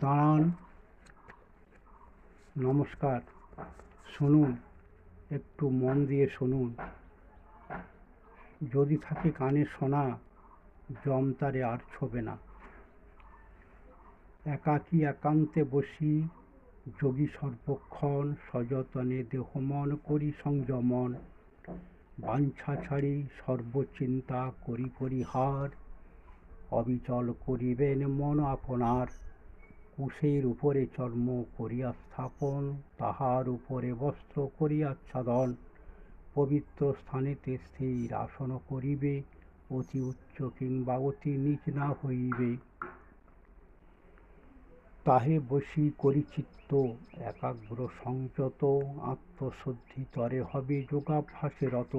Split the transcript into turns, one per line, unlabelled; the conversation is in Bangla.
দাঁড়ান। নমস্কার। শুনুন, একটু মন দিয়ে শুনুন। যদি থাকে কানে শোনা জম তারে আর ছোবে না। একাকী একান্তে বসি, যোগী সর্বক্ষণ সযতনে দেহ মন করি সংযমন। বাঞ্ছা ছাড়ি সর্বচিন্তা করি পরিহার, অবিচল করিবেন মন আপনার। কুশের উপরে চর্ম করিয়া স্থাপন, তাহার উপরে বস্ত্র করিয়াচ্ছাদন পবিত্র স্থানেতে স্থির আসন করিবে, অতি উচ্চ কিংবা অতি নিচ না হইবে। তাহে বসি করি চিত্ত, একাগ্র সংযত, আত্মশুদ্ধি তরে হবে যোগাভ্যাসে রত